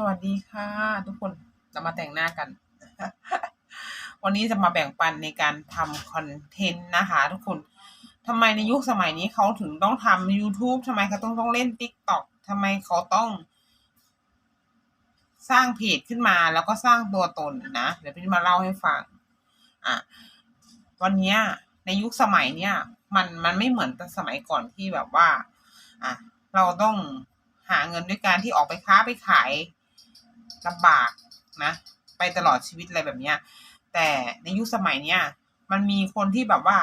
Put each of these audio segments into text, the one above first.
สวัสดีค่ะ ทุกคนจะมาแต่งหน้ากัน วันนี้จะมาแบ่งปันในการทำคอนเทนต์นะคะ ทุกคนทำไมในยุคสมัยนี้เขาถึงต้องทำ YouTube ทำไมเขาต้องต้องเล่น TikTok ทำไมเขาต้อง สร้างเพจขึ้นมาแล้วก็สร้างตัวตนนะเดี๋ยวพี่มาเล่าให้ฟัง อะ วันนี้ในยุคสมัยเนี้ยมันมันไม่เหมือนแต่สมัยก่อนที่แบบว่า อะ เราต้องหาเงินด้วยการที่ออกไปค้าไปขาย ลำบากนะ ไปตลอดชีวิตอะไรแบบเนี้ย แต่ในยุคสมัยเนี้ยมันมีคนที่แบบว่า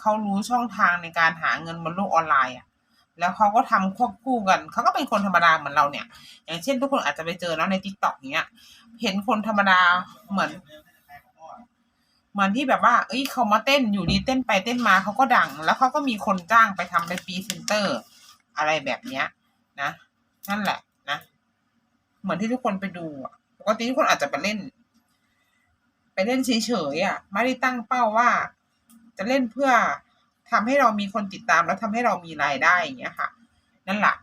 เขารู้ช่องทางในการหาเงินบนโลกออนไลน์อะ แล้วเขาก็ทำควบคู่กัน เขาก็เป็นคนธรรมดาเหมือนเราเนี่ย อย่างเช่นทุกคนอาจจะไปเจอเนาะในทิกตอกเนี้ย เห็นคนธรรมดาเหมือนเหมือนที่แบบว่า เอ้ยเขามาเต้นอยู่ดีเต้นไปเต้นมาเขาก็ดัง แล้วเขาก็มีคนจ้างไปทำเป็นพรีเซนเตอร์ อะไรแบบเนี้ย นะ นั่นแหละ เหมือนที่ทุกคนไปดูอะปกติทุกคนอาจจะไปเล่น ไปเล่นเฉยๆอะไม่ได้ตั้งเป้าว่า จะเล่นเพื่อทำให้เรามีคนติดตามแล้วทำให้เรามีรายได้อย่างเงี้ยค่ะ นั่นแหละ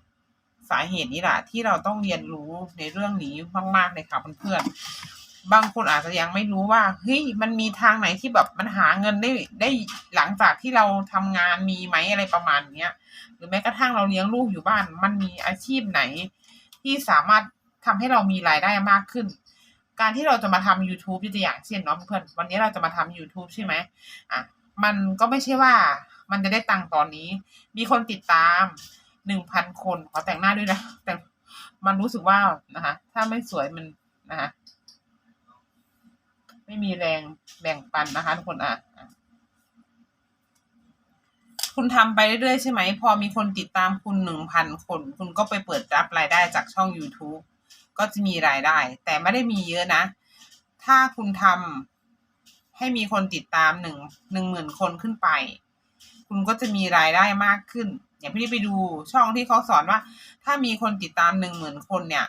สาเหตุนี้แหละที่เราต้องเรียนรู้ในเรื่องนี้มากๆเลยค่ะเพื่อนๆบางคนอาจจะยังไม่รู้ว่าเฮ้ยมันมีทางไหนที่แบบมันหาเงินได้ได้หลังจากที่เราทำงานมีไหมอะไรประมาณเนี้ย หรือแม้กระทั่งเราเลี้ยงลูกอยู่บ้าน มันมีอาชีพไหนที่สามารถ ทำให้เรามีรายได้มากขึ้น การที่เราจะมาทำ YouTube ยกตัวอย่างเช่นเนาะเพื่อนวันนี้เราจะมาทำ YouTube ใช่ไหมอะมันก็ไม่ใช่ว่ามันจะได้ตังค์ตอนนี้ มีคนติดตามหนึ่งพันคนขอแต่งหน้าด้วยนะ แต่มันรู้สึกว่านะคะ ถ้าไม่สวยมันนะคะไม่มีแรงแบ่งปันนะคะทุกคนอะคุณทำไปเรื่อยๆใช่ไหม พอมีคนติดตามคุณหนึ่งพันคน คุณก็ไปเปิดรับรายได้จากช่อง YouTube ก็จะมีรายได้ แต่ไม่ได้มีเยอะนะ ถ้าคุณทำให้มีคนติดตามหนึ่งหนึ่งหมื่นคนขึ้นไป คุณก็จะมีรายได้มากขึ้น อย่างพี่ไปดูช่องที่เขาสอนว่า ถ้ามีคนติดตามหนึ่งหมื่นคนเนี่ย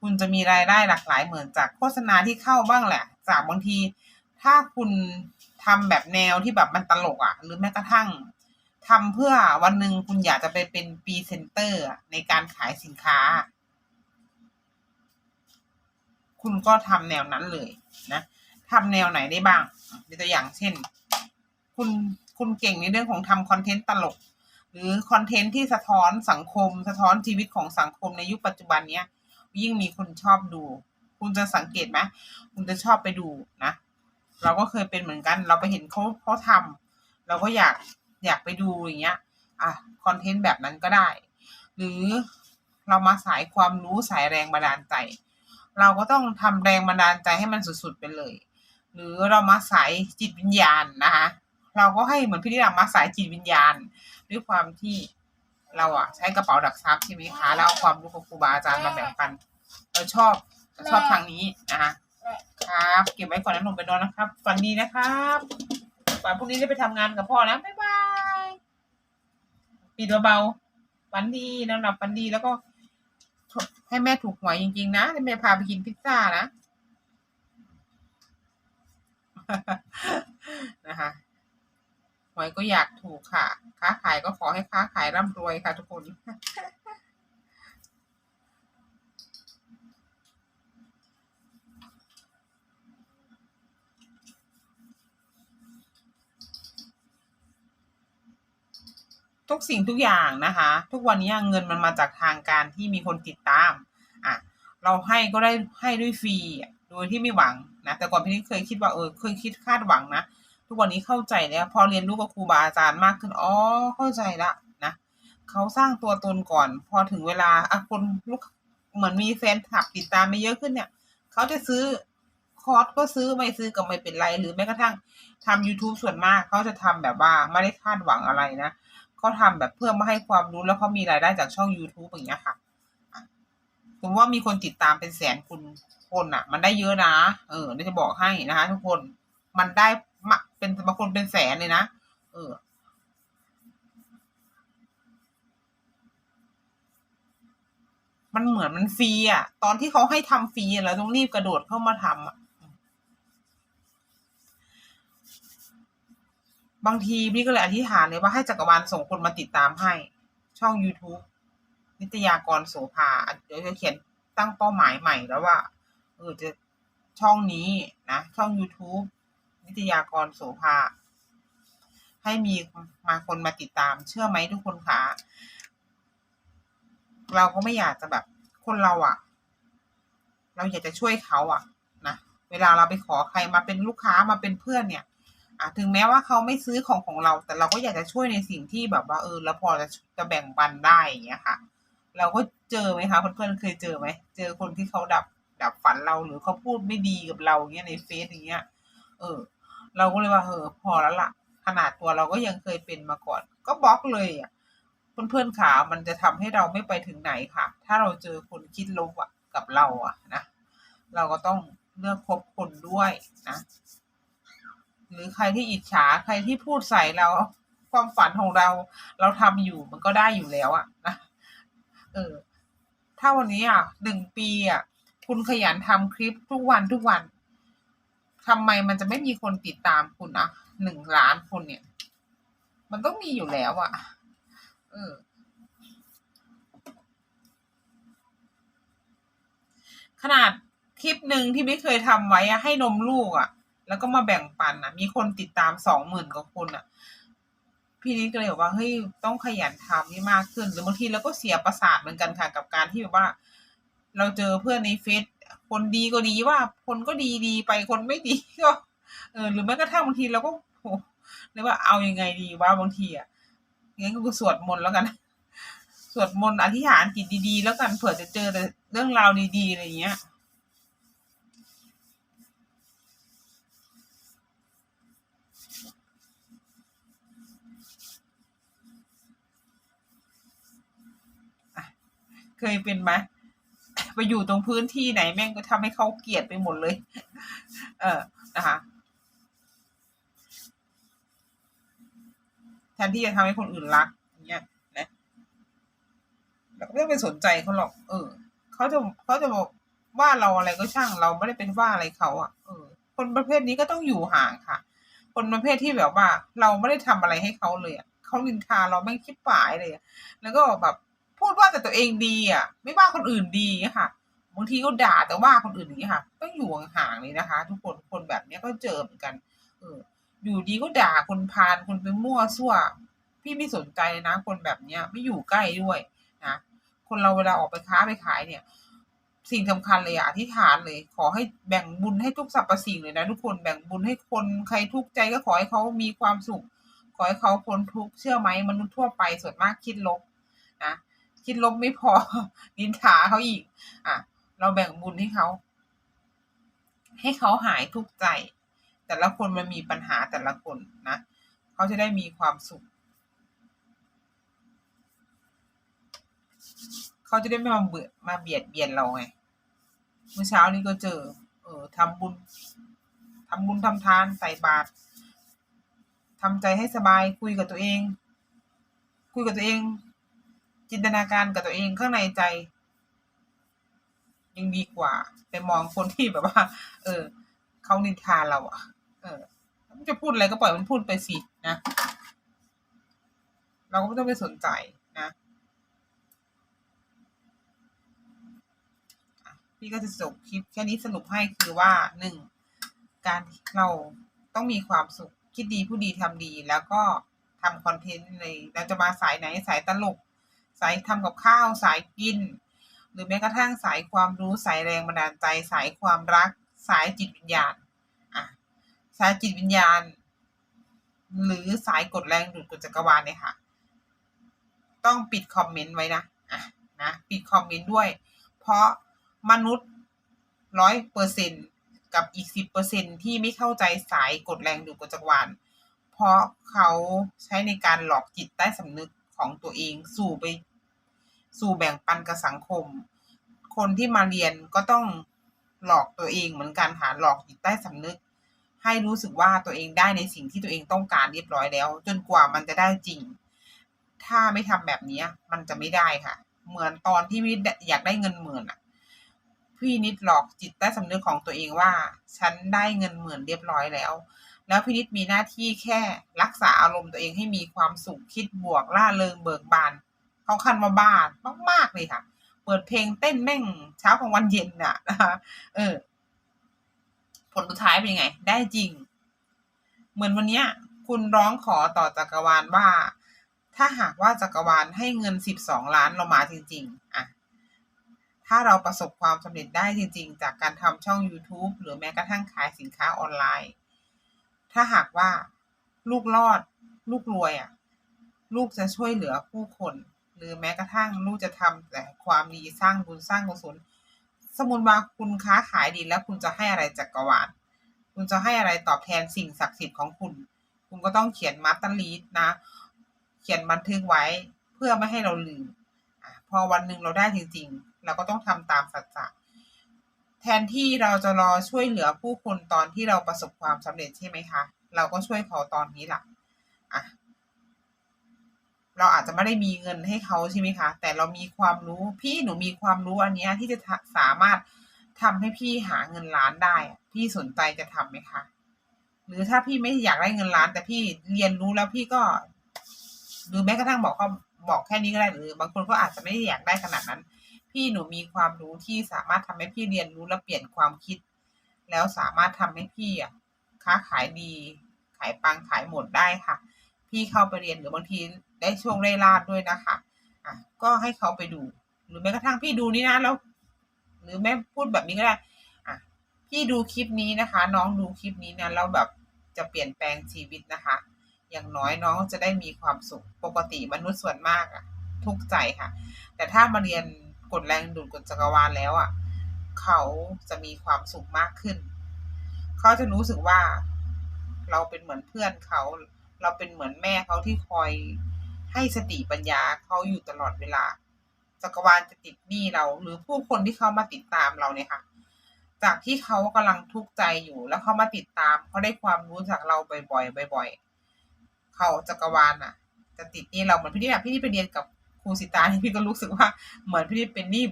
คุณจะมีรายได้หลากหลายเหมือนจากโฆษณาที่เข้าบ้างแหละ จากบางที ถ้าคุณทำแบบแนวที่แบบมันตลกอะ่ะ หรือแม้กระทั่งทำเพื่อวันหนึ่งคุณอยากจะไปเป็นพรีเซนเตอร์ในการขายสินค้า คุณก็ทำแนวนั้นเลยนะทำแนวไหนได้บ้างยกตัวอย่างเช่น คุณคุณเก่งในเรื่องของทำคอนเทนต์ตลก หรือคอนเทนต์ที่สะท้อนสังคม สะท้อนชีวิตของสังคมในยุคปัจจุบันเนี้ยยิ่งมีคนชอบดู คุณจะสังเกตไหมคุณจะชอบไปดูนะเราก็เคยเป็นเหมือนกัน เราไปเห็นเขาเขาทำเราก็อยากอยากไปดูอย่างเงี้ย อะคอนเทนต์แบบนั้นก็ได้ หรือเรามาสายความรู้สายแรงบันดาลใจ เราก็ต้องทำแรงบันดาลใจให้มันสุดๆไปเลย หรือเรามาสายจิตวิญญาณนะคะเราก็ให้เหมือนพี่นิรันดร์มาสายจิตวิญญาณด้วยความที่เราอะใช้กระเป๋าดักทรัพย์ใช่ไหมคะแล้วเอาความรู้ของครูบาอาจารย์มาแบ่งปันเราชอบชอบทางนี้นะคะครับ เก็บไว้ก่อนนะหนุ่มไปนอนนะครับฝันดีนะครับวันพรุ่งนี้ได้ไปทำงานกับพ่อนะบ๊ายบายปิดเบาๆฝันดีนอนหลับฝันดีแล้วก็ ให้แม่ถูกหวยจริง ๆ นะให้แม่พาไปกินพิซซ่านะนะคะหวยก็อยากถูกค่ะ ค้าขายก็ขอให้ค้าขายร่ำรวยค่ะทุกคน ทุกสิ่งทุกอย่างนะคะ ทุกวันนี้เงินมันมาจากทางการที่มีคนติดตามอะเราให้ก็ได้ให้ด้วยฟรีโดยที่ไม่หวังนะแต่ก่อนพี่นี่เคยคิดว่าเออเคยคิดคาดหวังนะทุกวันนี้เข้าใจแล้วพอเรียนรู้กับครูบาอาจารย์มากขึ้นอ๋อเข้าใจละนะเขาสร้างตัวตนก่อน พอถึงเวลาอะคนลูกเหมือนมีแฟนคลับติดตามไม่เยอะขึ้นเนี่ยเขาจะซื้อคอร์สก็ซื้อไม่ซื้อก็ไม่เป็นไร หรือแม้กระทั่งทำ YouTube ส่วนมากเขาจะทำแบบว่าไม่ได้คาดหวังอะไรนะ เขาทำแบบเพื่อมาให้ความรู้แล้วเขามีรายได้จากช่อง YouTube อย่างเงี้ยค่ะผมว่ามีคนติดตามเป็นแสนคุณคนอะ มันได้เยอะนะ เออเดี๋ยวจะบอกให้นะคะ ทุกคนมันได้มาเป็นบางคนเป็นแสนเลยนะเออมันเหมือนมันฟรีอะ ตอนที่เขาให้ทำฟรีเราต้องรีบกระโดดเข้ามาทำอะ บางทีพี่ก็เลยอธิษฐานเลยว่าให้จักรวาลส่งคนมาติดตามให้ ช่อง YouTube นิตยากรโสภาเดี๋ยวจะเขียนตั้งเป้าหมายใหม่แล้วว่าเออจะช่องนี้นะ ช่อง YouTube นิตยากรโสภาให้มีมาคนมาติดตาม เชื่อไหมทุกคนคะเราก็ไม่อยากจะแบบคนเราอะเราอยากจะช่วยเขาอะนะเวลาเราไปขอใครมาเป็นลูกค้ามาเป็นเพื่อนเนี่ย อะถึงแม้ว่าเขาไม่ซื้อของของเรา แต่เราก็อยากจะช่วยในสิ่งที่แบบว่าเออเราพอจะจะแบ่งปันได้อย่างเงี้ยค่ะ เราก็เจอไหมคะเพื่อนๆเคยเจอไหมเจอคนที่เขาดับดับฝันเราหรือเขาพูดไม่ดีกับเราเงี้ยในเฟซอย่างเงี้ย เออ เราก็เลยว่าเออพอแล้วล่ะ ขนาดตัวเราก็ยังเคยเป็นมาก่อน ก็บล็อกเลยอะเพื่อนๆขามันจะทำให้เราไม่ไปถึงไหนค่ะ ถ้าเราเจอคนคิดลบอะกับเราอะนะเราก็ต้องเลือกคบคนด้วยนะ หรือใครที่อิจฉาใครที่พูดใส่เรา ความฝันของเรา เราทำอยู่มันก็ได้อยู่แล้วอะนะเออ ถ้าวันนี้อะหนึ่งปีอะ คุณขยันทำคลิปทุกวันทุกวันทำไมมันจะไม่มีคนติดตามคุณอะหนึ่งล้านคนเนี่ย มันต้องมีอยู่แล้วอะเออขนาดคลิปหนึ่งที่ไม่เคยทำไว้อะให้นมลูกอะ แล้วก็มาแบ่งปันอะมีคนติดตามสองหมื่นกว่าคนอะ พี่นิดก็เลยบอกว่าเฮ้ยต้องขยันทำให้มากขึ้น หรือบางทีเราก็เสียประสาทเหมือนกันค่ะ กับการที่แบบว่า เราเจอเพื่อนในเฟซคนดีก็ดีว่า คนก็ดีดีไปคนไม่ดีก็ เออ หรือแม้กระทั่งบางทีเราก็โหเรียกว่าเอายังไงดีว่าบางทีอะงั้นก็สวดมนต์แล้วกันสวดมนต์อธิษฐานจิตดีๆ แล้วกันเผื่อจะเจอแต่เรื่องราวดีๆอะไรอย่างเงี้ย เคยเป็นไหมไปอยู่ตรงพื้นที่ไหนแม่งก็ทำให้เขาเกลียดไปหมดเลย เออนะคะแทนที่จะทำให้คนอื่นรักเงี้ยนะเราก็ไม่ต้องไปสนใจเขาหรอก เออเขาจะเขาจะบอกว่าเราอะไรก็ช่างเราไม่ได้เป็นว่าอะไรเขาอะเออ คนประเภทนี้ก็ต้องอยู่ห่างค่ะ คนประเภทที่แบบว่า เราไม่ได้ทำอะไรให้เขาเลยอะเขานินทาเราไม่คิดป่ายเลยแล้วก็แบบ พูดว่าแต่ตัวเองดีอะ ไม่ว่าคนอื่นดีค่ะบางทีก็ด่าแต่ว่าคนอื่นอย่างนี้ค่ะต้องอยู่ห่างๆเลยนะคะ ทุกคนคนแบบเนี้ยก็เจอเหมือนกันเอออยู่ดีก็ด่าคนพาลคนไปมั่วซั่ว พี่ไม่สนใจนะ คนแบบเนี้ยไม่อยู่ใกล้ด้วยนะคนเราเวลาออกไปค้าไปขายเนี่ย สิ่งสำคัญเลยอะอธิษฐานเลย ขอให้แบ่งบุญให้ทุกสรรพสิ่งเลยนะทุกคนแบ่งบุญให้คนใครทุกข์ใจก็ขอให้เขามีความสุข ขอให้เขาพ้นทุกข์เชื่อไหมมนุษย์ทั่วไปส่วนมากคิดลบนะ คิดลบไม่พอนินทาเขาอีก อะ เราแบ่งบุญให้เขา ให้เขาหายทุกข์ใจ แต่ละคนมันมีปัญหาแต่ละคนนะเขาจะได้มีความสุขเขาจะได้ไม่มาเบื่อมาเบียดเบียนเราไงเมื่อเช้านี้ก็เจอ เออทำบุญทำบุญทำทานใส่บาตรทำใจให้สบายคุยกับตัวเอง คุยกับตัวเอง จินตนาการกับตัวเองข้างในใจ ยังดีกว่า ไปมองคนที่แบบว่า เออเขานินทาเราอะเออมันจะพูดอะไรก็ปล่อยมันพูดไปสินะ เราก็ไม่ต้องไปสนใจนะ พี่ก็จะจบคลิปแค่นี้สรุปให้คือว่าหนึ่งการเราต้องมีความสุขคิดดีผู้ดีทำดีแล้วก็ทำคอนเทนต์ในเราจะมาสายไหนสายตลก สายทำกับข้าวสายกิน หรือแม้กระทั่งสายความรู้สายแรงบันดาลใจ สายความรัก สายจิตวิญญาณอะสายจิตวิญญาณ หรือสายกดแรงดูดกดจักรวาลเนี่ยค่ะ ต้องปิดคอมเมนต์ไว้นะอะนะปิดคอมเมนต์ด้วย เพราะมนุษย์ร้อยเปอร์เซ็นกับอีกสิบเปอร์เซ็นที่ไม่เข้าใจสายกดแรงดูดกดจักรวาลเพราะเขาใช้ในการหลอกจิตใต้สำนึกของตัวเองสู่ไป สู่แบ่งปันกับสังคม คนที่มาเรียนก็ต้องหลอกตัวเองเหมือนกันหาหลอกจิตใต้สำนึก ให้รู้สึกว่าตัวเองได้ในสิ่งที่ตัวเองต้องการเรียบร้อยแล้ว จนกว่ามันจะได้จริง ถ้าไม่ทำแบบนี้มันจะไม่ได้ค่ะ เหมือนตอนที่วิอยากได้เงินหมื่นอะพี่นิดหลอกจิตใต้สำนึกของตัวเองว่า ฉันได้เงินหมื่นเรียบร้อยแล้ว แล้วพี่นิดมีหน้าที่แค่รักษาอารมณ์ตัวเองให้มีความสุขคิดบวกล่าเริงเบิกบาน เขาคันว่าบ้ามากๆเลยค่ะ เปิดเพลงเต้นแม่งเช้ากลางวันเย็นน่ะนะคะเออ ผลสุดท้ายเป็นยังไง ได้จริง เหมือนวันเนี้ย คุณร้องขอต่อจักรวาลว่า ถ้าหากว่าจักรวาลให้เงินสิบสองล้านเรามาจริง ๆ อะ ถ้าเราประสบความสำเร็จได้จริง ๆ จากการทำช่อง YouTube หรือแม้กระทั่งขายสินค้าออนไลน์ ถ้าหากว่าลูกรอด ลูกรวยอะ ลูกจะช่วยเหลือผู้คน หรือแม้กระทั่งลูกจะทำแต่ความดีสร้างบุญสร้างกุศลสมมุติว่าคุณค้าขายดีแล้วคุณจะให้อะไรจักรวาลคุณจะให้อะไรตอบแทนสิ่งศักดิ์สิทธิ์ของคุณ คุณก็ต้องเขียนมาสเตลีดนะ เขียนบันทึกไว้เพื่อไม่ให้เราลืมอพอวันหนึ่งเราได้จริงๆ เราก็ต้องทำตามสัจจะแทนที่เราจะรอช่วยเหลือผู้คนตอนที่เราประสบความสำเร็จใช่ไหมคะ เราก็ช่วยเขาตอนนี้ล่ะอะ เราอาจจะไม่ได้มีเงินให้เขาใช่ไหมคะ แต่เรามีความรู้ พี่หนูมีความรู้อันนี้ที่จะสามารถทำให้พี่หาเงินล้านได้ พี่สนใจจะทำไหมคะ หรือถ้าพี่ไม่อยากได้เงินล้าน แต่พี่เรียนรู้แล้วพี่ก็ หรือแม้กระทั่งบอกเขาบอกแค่นี้ก็ได้หรือบางคนก็อาจจะไม่อยากได้ขนาดนั้น พี่หนูมีความรู้ที่สามารถทำให้พี่เรียนรู้และเปลี่ยนความคิด แล้วสามารถทำให้พี่อะค้าขายดี ขายปังขายหมดได้ค่ะ พี่เข้าไปเรียนหรือบางทีได้ช่วงได้ลาดด้วยนะคะอะก็ให้เขาไปดู หรือแม้กระทั่งพี่ดูนี่นะแล้วหรือแม่พูดแบบนี้ก็ได้อะพี่ดูคลิปนี้นะคะ น้องดูคลิปนี้นะแล้วแบบจะเปลี่ยนแปลงชีวิตนะคะ อย่างน้อยน้องจะได้มีความสุขปกติมนุษย์ส่วนมากอะทุกข์ใจค่ะ แต่ถ้ามาเรียนกฎแรงดูดกฎจักรวาลแล้วอะเขาจะมีความสุขมากขึ้น เขาจะรู้สึกว่าเราเป็นเหมือนเพื่อนเขา เราเป็นเหมือนแม่เขาที่คอยให้สติปัญญาเขาอยู่ตลอดเวลา จักรวาลจะติดหนี้เรา หรือผู้คนที่เขามาติดตามเราเนี่ยค่ะ จากที่เขากำลังทุกข์ใจอยู่ แล้วเขามาติดตามเขาได้ความรู้จากเราบ่อยๆบ่อยๆเขาจักรวาลน่ะ จะติดหนี้เราเหมือนพี่นี่แบบพี่นี่ไปเรียนกับครูสิตาที่พี่ก็รู้สึกว่าเหมือนพี่นี่เป็นหนี้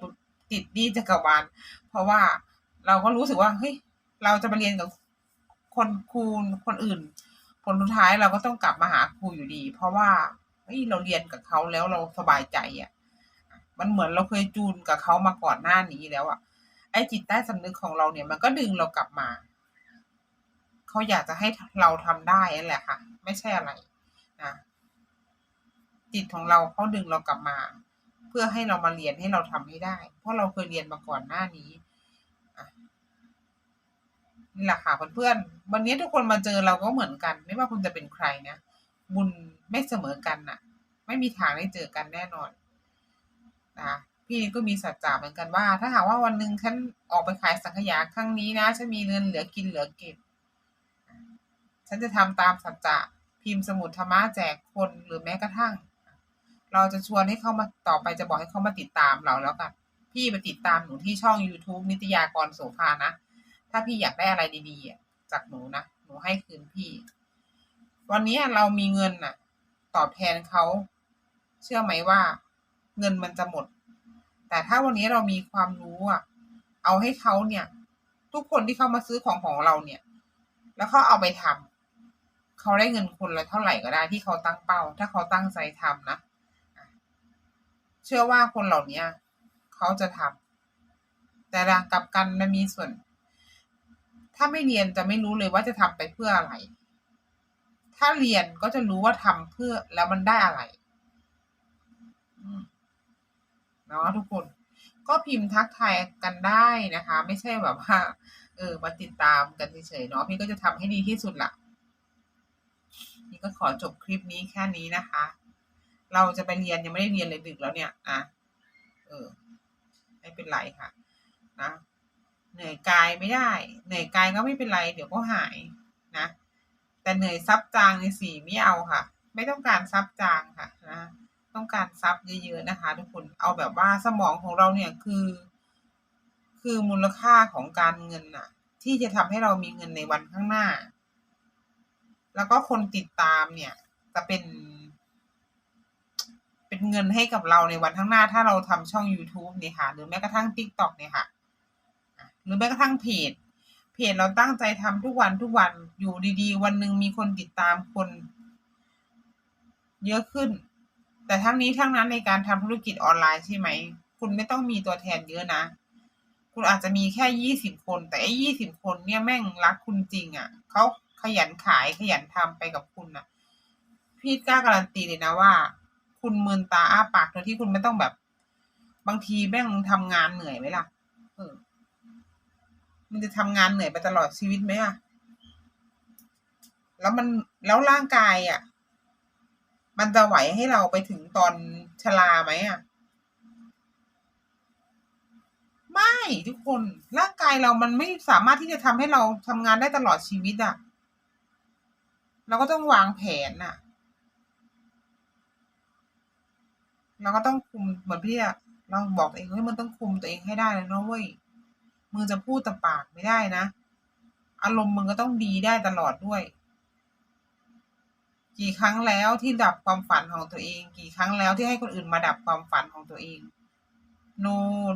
ติดหนี้จักรวาล เพราะว่าเราก็รู้สึกว่าเฮ้ยเราจะมาเรียนกับคนครูคนอื่น ผลสุดท้ายเราก็ต้องกลับมาหาครูอยู่ดี เพราะว่าเฮ้ยเราเรียนกับเขาแล้วเราสบายใจอะ มันเหมือนเราเคยจูนกับเขามาก่อนหน้านี้แล้วอะ ไอ้จิตใต้สำนึกของเราเนี่ย มันก็ดึงเรากลับมา เขาอยากจะให้เราทำได้นั่นแหละค่ะ ไม่ใช่อะไรนะจิตของเราเขาดึงเรากลับมา เพื่อให้เรามาเรียนให้เราทำให้ได้ เพราะเราเคยเรียนมาก่อนหน้านี้ นี่แหละค่ะเพื่อนๆวันนี้ทุกคนมาเจอเราก็เหมือนกัน ไม่ว่าคุณจะเป็นใครนะบุญไม่เสมอกันน่ะ ไม่มีทางได้เจอกันแน่นอนนะพี่ก็มีสัจจะเหมือนกันว่า ถ้าหากว่าวันหนึ่งฉันออกไปขายสังขยาครั้งนี้นะฉันมีเงินเหลือกินเหลือเก็บ ฉันจะทำตามสัจจะพิมพ์สมุดธรรมะแจกคนหรือแม้กระทั่ง เราจะชวนให้เขามาต่อไปจะบอกให้เขามาติดตามเราแล้วกัน พี่ไปติดตามหนูที่ช่อง YouTube นิตยากรโสภานะ ถ้าพี่อยากได้อะไรดีๆจากหนูนะหนูให้คืนพี่ วันนี้เรามีเงินน่ะ ตอบแทนเขาเชื่อไหมว่า เงินมันจะหมด แต่ถ้าวันนี้เรามีความรู้อะ เอาให้เขาเนี่ย ทุกคนที่เข้ามาซื้อของของเราเนี่ย แล้วเขาเอาไปทำเขาได้เงินคนละเท่าไหร่ก็ได้ที่เขาตั้งเป้า ถ้าเขาตั้งใจทำนะเชื่อว่าคนเหล่านี้เขาจะทำแต่กลับกันมันมีส่วน ถ้าไม่เรียนจะไม่รู้เลยว่าจะทำไปเพื่ออะไร ถ้าเรียนก็จะรู้ว่าทำเพื่อแล้วมันได้อะไรเนาะทุกคน ก็พิมพ์ทักทายกันได้นะคะ ไม่ใช่แบบว่า เออมาติดตามกันเฉยๆเนาะพี่ก็จะทำให้ดีที่สุดละนี่ก็ขอจบคลิปนี้แค่นี้นะคะ เราจะไปเรียนยังไม่ได้เรียนเลยดึกแล้วเนี่ยอะเออ ไม่เป็นไรค่ะ นะ เหนื่อยกายไม่ได้ เหนื่อยกายก็ไม่เป็นไร เดี๋ยวก็หายนะ แต่เหนื่อยซับจางในสีไม่เอาค่ะ ไม่ต้องการซับจางค่ะนะ ต้องการซับเยอะๆนะคะ ทุกคน เอาแบบว่าสมองของเราเนี่ยคือ คือมูลค่าของการเงินน่ะ ที่จะทำให้เรามีเงินในวันข้างหน้า แล้วก็คนติดตามเนี่ยจะเป็น เป็นเงินให้กับเราในวันข้างหน้า ถ้าเราทำช่อง YouTube เนี่ยค่ะ หรือแม้กระทั่ง TikTok เนี่ยค่ะ หรือแม้กระทั่งเพจ เพจเราตั้งใจทำทุกวันทุกวันอยู่ดีๆ วันหนึ่งมีคนติดตามคน เยอะขึ้น แต่ทั้งนี้ทั้งนั้นในการทำธุรกิจออนไลน์ใช่ไหม คุณไม่ต้องมีตัวแทนเยอะนะ คุณอาจจะมีแค่ยี่สิบคน แต่ไอ้ยี่สิบคนเนี่ยแม่งรักคุณจริงอะ่ะเขาขยันขายขยันทำไปกับคุณน่ะ พี่กล้าการันตีเลยนะว่า คุณมืนตาอ้าปากโดยที่คุณไม่ต้องแบบ บางทีแม่งทำงานเหนื่อยไหมล่ะเออ มันจะทำงานเหนื่อยไปตลอดชีวิตไหมอะ แล้วมันแล้วร่างกายอะ มันจะไหวให้เราไปถึงตอนชราไหมอะ ไม่ทุกคนร่างกายเรามันไม่สามารถที่จะทำให้เราทำงานได้ตลอดชีวิตอะ เราก็ต้องวางแผนน่ะ เราก็ต้องคุมเหมือนพี่อะเราบอกตัวเองว่ามันต้องคุมตัวเองให้ได้แล้วนะเว้ย มึงจะพูดแต่ปากไม่ได้นะ อารมณ์มึงก็ต้องดีได้ตลอดด้วย กี่ครั้งแล้วที่ดับความฝันของตัวเอง กี่ครั้งแล้วที่ให้คนอื่นมาดับความฝันของตัวเอง โน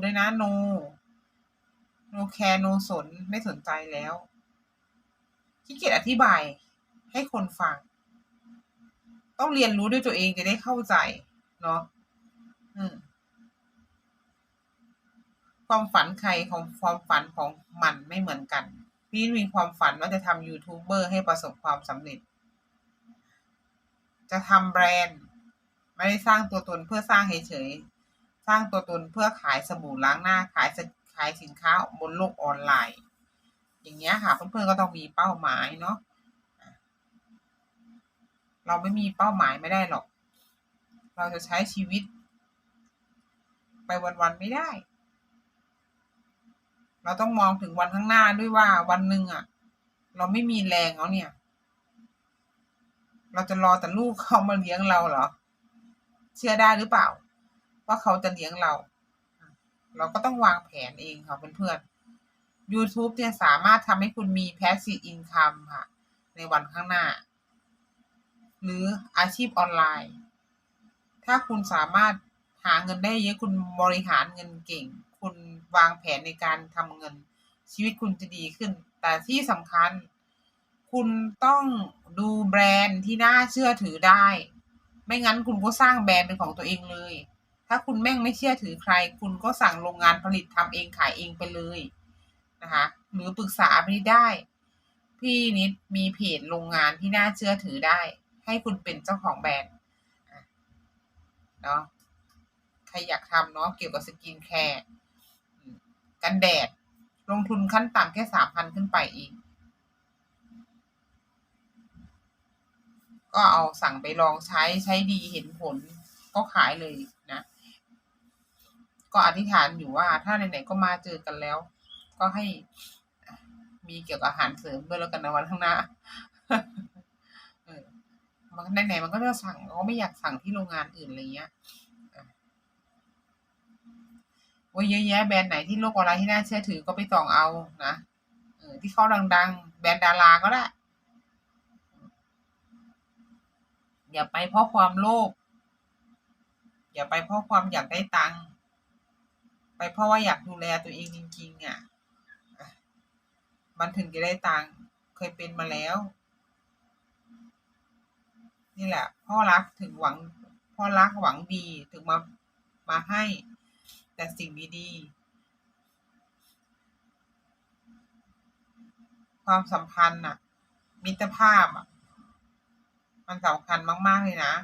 ด้วยนะโน โนแคร์โนสนไม่สนใจแล้วขี้เกียจอธิบายให้คนฟัง ต้องเรียนรู้ด้วยตัวเองจะได้เข้าใจ เนาะอืม ความฝันใครของความฝันของมันไม่เหมือนกันพี่มีความฝันว่าจะทำยูทูบเบอร์ให้ประสบความสำเร็จ จะทำแบรนด์ ไม่ได้สร้างตัวตนเพื่อสร้างเฉยๆสร้างตัวตนเพื่อขายสบู่ล้างหน้าขายสขายสินค้าบนโลกออนไลน์ อย่างเงี้ยค่ะเพื่อนๆก็ต้องมีเป้าหมายเนาะเราไม่มีเป้าหมายไม่ได้หรอก เราจะใช้ชีวิต ไปวันๆไม่ได้ เราต้องมองถึงวันข้างหน้าด้วยว่าวันหนึ่งอะ เราไม่มีแรงแล้วเนี่ย เราจะรอแต่ลูกเขามาเลี้ยงเราเหรอ เชื่อได้หรือเปล่า ว่าเขาจะเลี้ยงเรา เราก็ต้องวางแผนเองค่ะเพื่อนๆ YouTube เนี่ยสามารถทำให้คุณมี passive income ค่ะ ในวันข้างหน้า หรืออาชีพออนไลน์ ถ้าคุณสามารถหาเงินได้เยอะคุณบริหารเงินเก่ง คุณวางแผนในการทำเงิน ชีวิตคุณจะดีขึ้น แต่ที่สำคัญ คุณต้องดูแบรนด์ที่น่าเชื่อถือได้ ไม่งั้นคุณก็สร้างแบรนด์เป็นของตัวเองเลย ถ้าคุณแม่งไม่เชื่อถือใคร คุณก็สั่งโรงงานผลิตทำเองขายเองไปเลยนะคะหรือปรึกษาไปได้ พี่นิดมีเพจโรงงานที่น่าเชื่อถือได้ ให้คุณเป็นเจ้าของแบรนด์เนาะใครอยากทำเนาะเกี่ยวกับสกินแคร์ กันแดด ลงทุนขั้นต่ำแค่สามพันขึ้นไปเองก็เอาสั่งไปลองใช้ใช้ดีเห็นผลก็ขายเลยนะ ก็อธิษฐานอยู่ว่าถ้าไหนๆก็มาเจอกันแล้ว ก็ให้มีเกี่ยวกับอาหารเสริมด้วยแล้วกันในวันข้างหน้ามันไหนๆมันก็จะสั่งก็ไม่อยากสั่งที่โรงงานอื่นอะไรเงี้ย โอ้ยเยอะแยะแบรนด์ไหนที่โลกออนไลน์ที่น่าเชื่อถือก็ไปส่องเอานะอที่เขาดัง ๆ แบรนด์ดาราก็ได้อย่าไปเพราะความโลภอย่าไปเพราะความอยากได้ตังค์ไปเพราะว่าอยากดูแลตัวเองจริงๆอะอะมันถึงจะได้ตังค์เคยเป็นมาแล้ว นี่แหละพ่อรักถึงหวังพ่อรักหวังดีถึงมามาให้ แต่สิ่งดีๆ ความสัมพันธ์น่ะ มิตรภาพอะ มันสำคัญมาก ๆ เลยนะ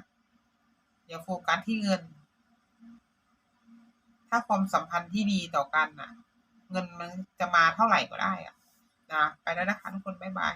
อย่าโฟกัสที่เงิน ถ้าความสัมพันธ์ที่ดีต่อกันน่ะ เงินมันจะมาเท่าไหร่ก็ได้อะนะไปแล้วนะคะทุกคนบ๊ายบาย